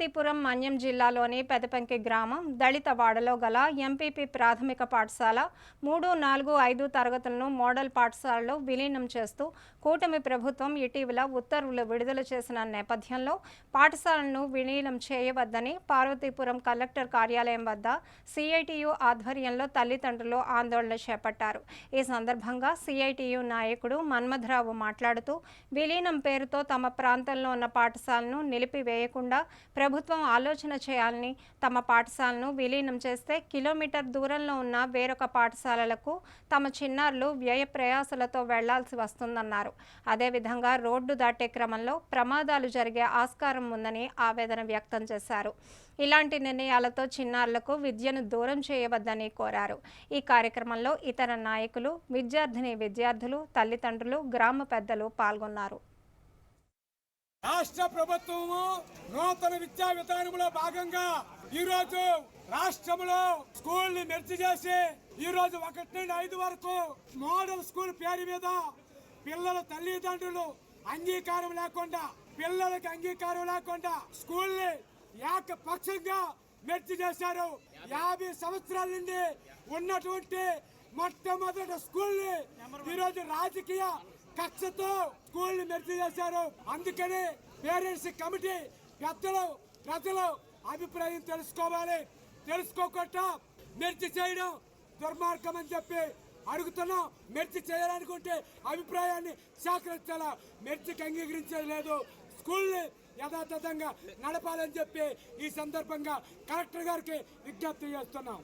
పార్వతీపురం మన్యం జిల్లాలోని పెదపెంకి గ్రామం దళిత వాడలో గల ఎంపీపీ ప్రాథమిక పాఠశాల మూడు నాలుగు ఐదు తరగతులను మోడల్ పాఠశాలలో విలీనం చేస్తూ కూటమి ప్రభుత్వం ఇటీవల ఉత్తర్వులు విడుదల చేసిన నేపథ్యంలో పాఠశాలను విలీనం చేయవద్దని పార్వతీపురం కలెక్టర్ కార్యాలయం వద్ద సిఐటియు ఆధ్వర్యంలో తల్లిదండ్రులు ఆందోళన చేపట్టారు. ఈ సందర్భంగా సిఐటియు నాయకుడు మన్మధరావు మాట్లాడుతూ విలీనం పేరుతో తమ ప్రాంతంలో ఉన్న పాఠశాలను నిలిపివేయకుండా ప్రభుత్వం ఆలోచన చేయాలని తమ పాఠశాలను విలీనం చేస్తే కిలోమీటర్ దూరంలో ఉన్న వేరొక పాఠశాలలకు తమ చిన్నారులు వ్యయ ప్రయాసలతో వెళ్ళాల్సి వస్తుందన్నారు. అదేవిధంగా రోడ్డు దాటే క్రమంలో ప్రమాదాలు జరిగే ఆస్కారం ఉందని ఆవేదన వ్యక్తం చేశారు. ఇలాంటి నిర్ణయాలతో చిన్నారులకు విద్యను దూరం చేయవద్దని కోరారు. ఈ కార్యక్రమంలో ఇతర నాయకులు విద్యార్థిని విద్యార్థులు తల్లిదండ్రులు గ్రామ పెద్దలు పాల్గొన్నారు. రాష్ట్ర ప్రభుత్వము నూతన విద్యా విధానంలో భాగంగా ఈ రోజు రాష్ట్రంలో స్కూల్ని మెర్చి చేసి ఈ రోజు ఒకటి నుండి ఐదు వరకు మోడల్ స్కూల్ పేరు మీద పిల్లల తల్లిదండ్రులు అంగీకారం లేకుండా పిల్లలకి అంగీకారం లేకుండా స్కూల్ని ఏకపక్షంగా మెర్చి చేశారు. యాభై సంవత్సరాల నుండి ఉన్నటువంటి మొట్టమొదటి స్కూల్ని ఈరోజు రాజకీయ కక్షతో స్కూల్ మెరుగు చేశారు. అందుకని పేరెంట్స్ కమిటీ పెద్దలు ప్రజలు అభిప్రాయం తెలుసుకోవాలి. తెలుసుకోకుండా మెర్చి చేయడం దుర్మార్గం అని చెప్పి అడుగుతున్నాం. మెర్చి చేయాలనుకుంటే అభిప్రాయాన్ని సేకరించాలా? మెర్చికి అంగీకరించేది లేదు స్కూల్ని యథాతథంగా నడపాలని చెప్పి ఈ సందర్భంగా కలెక్టర్ గారికి విజ్ఞప్తి చేస్తున్నాం.